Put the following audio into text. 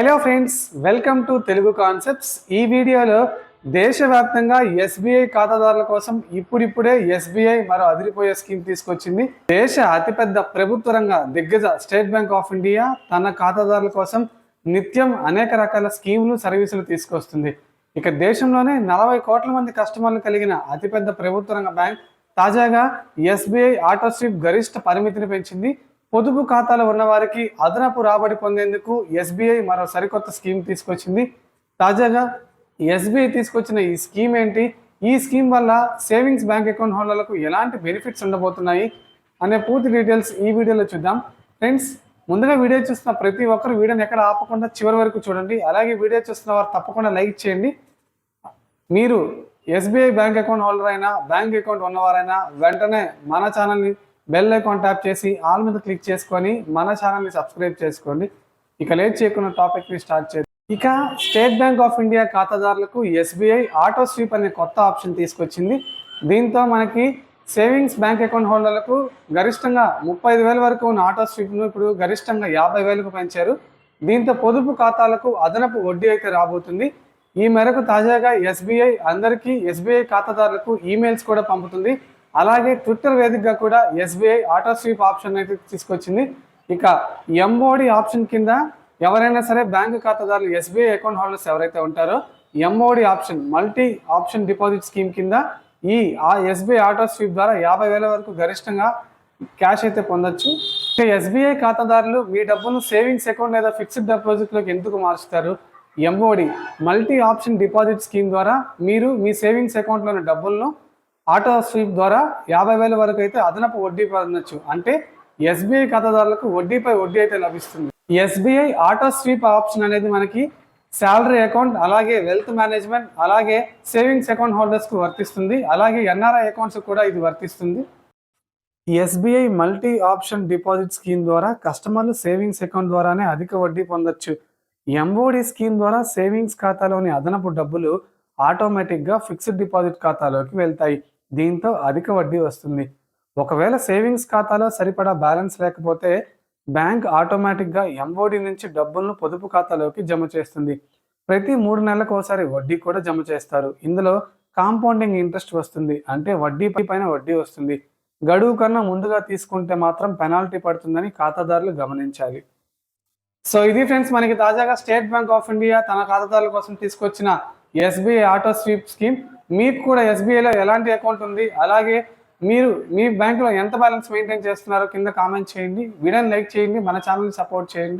Hello friends welcome to Telugu concepts ఈ వీడియోలో దేశవ్యాప్తంగా ఎస్బీఐ ఖాతాదారుల కోసం ఇప్పుడిప్పుడే ఎస్బీఐ మరో అదిరిపోయే స్కీమ్ తీసుకొచ్చింది. దేశ అతిపెద్ద ప్రభుత్వ రంగ దిగ్గజ స్టేట్ బ్యాంక్ ఆఫ్ ఇండియా తన ఖాతాదారుల కోసం నిత్యం అనేక రకాల స్కీములు సర్వీసులు తీసుకొస్తుంది. ఇక దేశంలోనే నలభై కోట్ల మంది కస్టమర్లు కలిగిన అతిపెద్ద ప్రభుత్వ రంగ బ్యాంక్ తాజాగా ఎస్బీఐ ఆటో స్ట్రిప్ గరిష్ట పరిమితిని పెంచింది. పొదుపు ఖాతాలో ఉన్న వారికి అదనపు రాబడి పొందేందుకు ఎస్బీఐ మరో సరికొత్త స్కీమ్ తీసుకొచ్చింది. తాజాగా ఎస్బీఐ తీసుకొచ్చిన ఈ స్కీమ్ ఏంటి? ఈ స్కీమ్ వల్ల సేవింగ్స్ బ్యాంక్ అకౌంట్ హోల్డర్లకు ఎలాంటి బెనిఫిట్స్ ఉండబోతున్నాయి అనే పూర్తి డీటెయిల్స్ ఈ వీడియోలో చూద్దాం. ఫ్రెండ్స్ ముందుగా వీడియో చూస్తున్న ప్రతి ఒక్కరు వీడియోని ఎక్కడ ఆపకుండా చివరి వరకు చూడండి. అలాగే వీడియో చూస్తున్న వారు తప్పకుండా లైక్ చేయండి. మీరు ఎస్బీఐ బ్యాంక్ అకౌంట్ హోల్డర్ అయినా బ్యాంక్ అకౌంట్ ఉన్నవారైనా వెంటనే మన ఛానల్ని బెల్ ఐకాన్ ట్యాప్ చేసి ఆల్ మీద క్లిక్ చేసుకొని మన ఛానల్ని సబ్స్క్రైబ్ చేసుకోండి. ఇక లేట్ చేయకుండా టాపిక్ని స్టార్ట్ చేద్దాం. ఇక స్టేట్ బ్యాంక్ ఆఫ్ ఇండియా ఖాతాదారులకు ఎస్బీఐ ఆటో స్వీప్ అనే కొత్త ఆప్షన్ తీసుకొచ్చింది. దీంతో మనకి సేవింగ్స్ బ్యాంక్ అకౌంట్ హోల్డర్లకు గరిష్టంగా ముప్పై ఐదు వేల వరకు ఉన్న ఆటో స్వీప్ను ఇప్పుడు గరిష్టంగా యాభై వేలకు పెంచారు. దీంతో పొదుపు ఖాతాలకు అదనపు వడ్డీ అయితే రాబోతుంది. ఈ మేరకు తాజాగా ఎస్బీఐ అందరికీ ఎస్బీఐ ఖాతాదారులకు ఈమెయిల్స్ కూడా పంపుతుంది. అలాగే ట్విట్టర్ వేదికగా కూడా ఎస్బీఐ ఆటో స్వీప్ ఆప్షన్ అయితే తీసుకొచ్చింది. ఇక ఎంఓడి ఆప్షన్ కింద ఎవరైనా సరే బ్యాంకు ఖాతాదారులు ఎస్బీఐ అకౌంట్ హోల్డర్స్ ఎవరైతే ఉంటారో MOD option multi option deposit scheme కింద ఈ ఆ ఎస్బీఐ ఆటో స్వీప్ ద్వారా యాభై వేల వరకు గరిష్టంగా క్యాష్ అయితే పొందొచ్చు. ఎస్బీఐ ఖాతాదారులు మీ డబ్బును సేవింగ్స్ అకౌంట్ లేదా ఫిక్స్డ్ డిపాజిట్లోకి ఎందుకు మార్చుతారు? MOD multi option deposit scheme ద్వారా మీరు మీ సేవింగ్స్ అకౌంట్లోని డబ్బులను ఆటో స్వీప్ ద్వారా యాభై వేల వరకు అయితే అదనపు వడ్డీ పొందొచ్చు. అంటే ఎస్బీఐ ఖాతాదారులకు వడ్డీపై వడ్డీ అయితే లభిస్తుంది. ఎస్బీఐ ఆటో స్వీప్ ఆప్షన్ అనేది మనకి శాలరీ అకౌంట్ అలాగే వెల్త్ మేనేజ్మెంట్ అలాగే సేవింగ్స్ అకౌంట్ హోల్డర్స్కు వర్తిస్తుంది. అలాగే ఎన్ఆర్ఐ అకౌంట్స్ కూడా ఇది వర్తిస్తుంది. SBI multi option deposit scheme ద్వారా కస్టమర్లు సేవింగ్స్ అకౌంట్ ద్వారానే అధిక వడ్డీ పొందొచ్చు. ఎంఓడి స్కీమ్ ద్వారా సేవింగ్స్ ఖాతాలోని అదనపు డబ్బులు ఆటోమేటిక్గా ఫిక్స్డ్ డిపాజిట్ ఖాతాలోకి వెళ్తాయి. దీంతో అధిక వడ్డీ వస్తుంది. ఒకవేళ సేవింగ్స్ ఖాతాలో సరిపడా బ్యాలెన్స్ లేకపోతే బ్యాంక్ ఆటోమేటిక్గా ఎంఓడి నుంచి డబ్బులను పొదుపు ఖాతాలోకి జమ చేస్తుంది. ప్రతి మూడు నెలలకు ఒకసారి వడ్డీ కూడా జమ చేస్తారు. ఇందులో కాంపౌండింగ్ ఇంట్రెస్ట్ వస్తుంది. అంటే వడ్డీ పైన వడ్డీ వస్తుంది. గడువు కన్నా ముందుగా తీసుకుంటే మాత్రం పెనాల్టీ పడుతుందని ఖాతాదారులు గమనించాలి. సో ఇది ఫ్రెండ్స్ మనకి తాజాగా స్టేట్ బ్యాంక్ ఆఫ్ ఇండియా తన ఖాతాదారుల కోసం తీసుకొచ్చిన ఎస్బీఐ ఆటో స్వీప్ స్కీమ్ మీకు కూడా ఎస్బీఐలో ఎలాంటి అకౌంట్ ఉంది? అలాగే మీరు మీ బ్యాంకులో ఎంత బ్యాలెన్స్ మెయింటైన్ చేస్తున్నారో కింద కామెంట్ చేయండి. వీడియోని లైక్ చేయండి. మన ఛానల్ని సపోర్ట్ చేయండి.